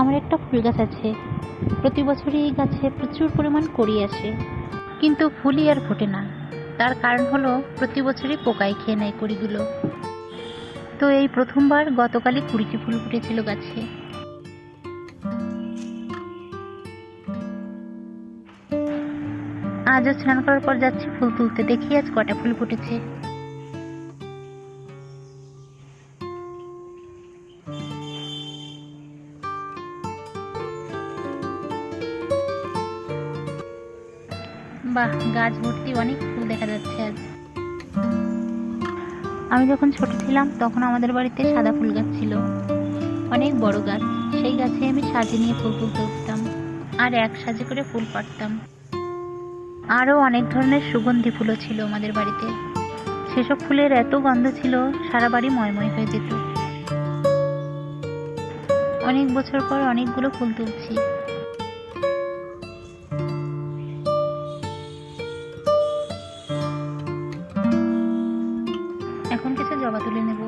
আমার একটা ফুল গাছ আছে। প্রতি বছরই এই গাছে প্রচুর পরিমাণ কড়ি আসে। কিন্তু ফুলই আর ফোটে না। তার কারণ হলো প্রতি বছরই পোকায় খেয়ে নেয় কড়িগুলো। তো এই প্রথমবার গতকালই কুড়িটি ফুল ফুটেছিল গাছে। আজও স্নান করার পর যাচ্ছি ফুল তুলতে। দেখি আজ কটা ফুল ফুটেছে। বাহ, গাছ ভর্তি অনেক ফুল দেখা যাচ্ছে আজ। আমি যখন ছোট ছিলাম, তখন আমাদের বাড়িতে সাদা ফুল গাছ ছিল। অনেক বড় গাছ, সেই গাছে আমি সাজে নিয়ে ফুল তুলতে উঠতাম আর এক সাজে করে ফুল পাড়তাম। আরও অনেক ধরনের সুগন্ধি ফুলও ছিল আমাদের বাড়িতে। সেসব ফুলের এত গন্ধ ছিল, সারা বাড়ি ময়ময় হয়ে যেত। অনেক বছর পর অনেকগুলো ফুল তুলছি। জবা তুলে নেব।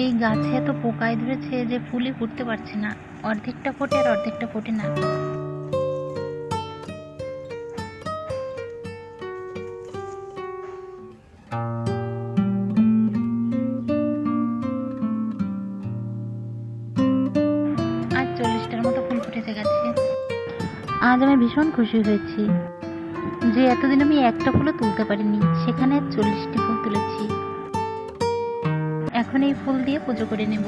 এই গাছে এত পোকায় ধরেছে যে ফুলই ফুটতে পারছে না। অর্ধেকটা ফোটে আর অর্ধেকটা ফোটে না। আজ আমি ভীষণ খুশি হয়েছি যে এতদিন আমি একটা ফুলও তুলতে পারিনি, সেখানে চল্লিশটি ফুল তুলেছি। এখন এই ফুল দিয়ে পুজো করে নেব।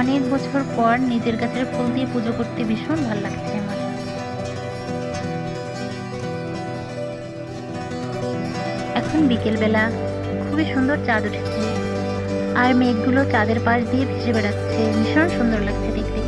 অনেক বছর পর নিজের গাছের ফুল দিয়ে পুজো করতে ভীষণ ভালো লাগছে। এখন বিকেলবেলা খুবই সুন্দর চাঁদ উঠেছে। আর মেঘগুলো চাঁদের পাশ দিয়ে ভেসে বেড়াচ্ছে। ভীষণ সুন্দর লাগছে দেখতে।